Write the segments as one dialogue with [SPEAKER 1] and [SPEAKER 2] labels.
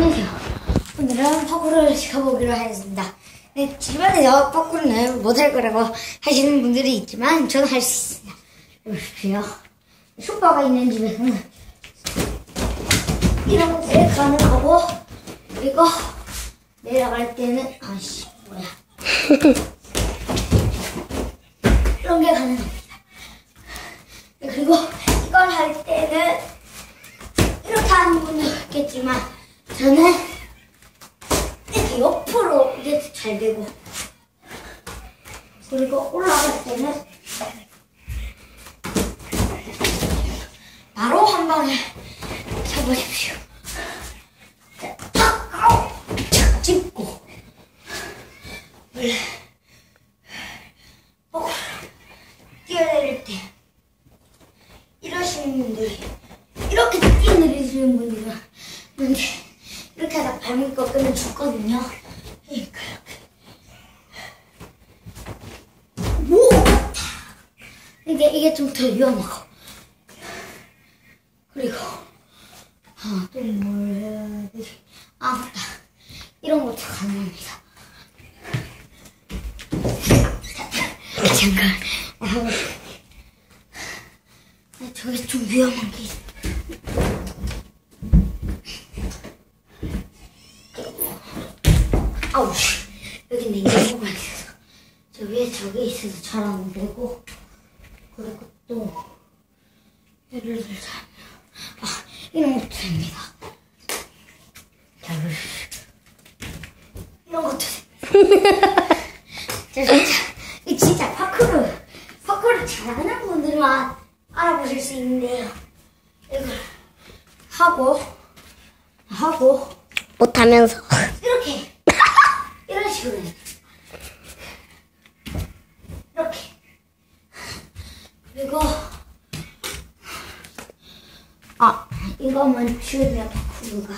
[SPEAKER 1] 안녕하세요. 오늘은 파쿠르를 시켜보기로 하겠습니다. 네, 집안에서 파쿠르는 못할 거라고 하시는 분들이 있지만 저는 할 수 있습니다. 보십시오. 슈퍼가 있는 집에서는 것들이 가능하고 그리고 내려갈 때는 아씨 뭐야 이런 게 가능합니다. 그리고 이걸 할 때는 이렇게 하는 분도 있겠지만 저는 이렇게 옆으로 이게 잘 되고 그리고 올라갈 때는 바로 한 방에 잡으십시오. 자, 탁! 아우! 착! 짚고 원래 어, 뛰어내릴 때 이러시는 분들이 이렇게 뛰어내리시는 분들이 있는데 하다 발목 꺾으면 죽거든요. 그러니까 뭐 이게 이게 좀 더 위험하고 그리고 아, 또 뭘 해야 되지? 아 맞다 이런 것도 가능합니다. 아, 잠깐 아, 저게 좀 위험한 게 있어. 아우, 씨. 여기 냉장고가 있어서. 저 위에 저게 있어서 잘 안 되고. 그리고 또, 예를 들자면, 아, 이런 것도 됩니다. 자, 이런 것도 됩니다. 자, 진짜, 이 진짜 파크를, 파크를 잘하는 분들만 알아보실 수 있는데요. 이걸 하고, 하고,
[SPEAKER 2] 못하면서.
[SPEAKER 1] 이렇게 이런 식으로 해야 돼. 이렇게 그리고 아 이거만 치우면 바꾸가?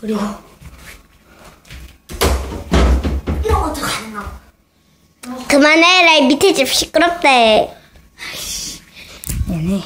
[SPEAKER 1] 그리고 이런 것도 가능하고.
[SPEAKER 2] 그만해, 라 밑에 집 시끄럽대.
[SPEAKER 1] 얘네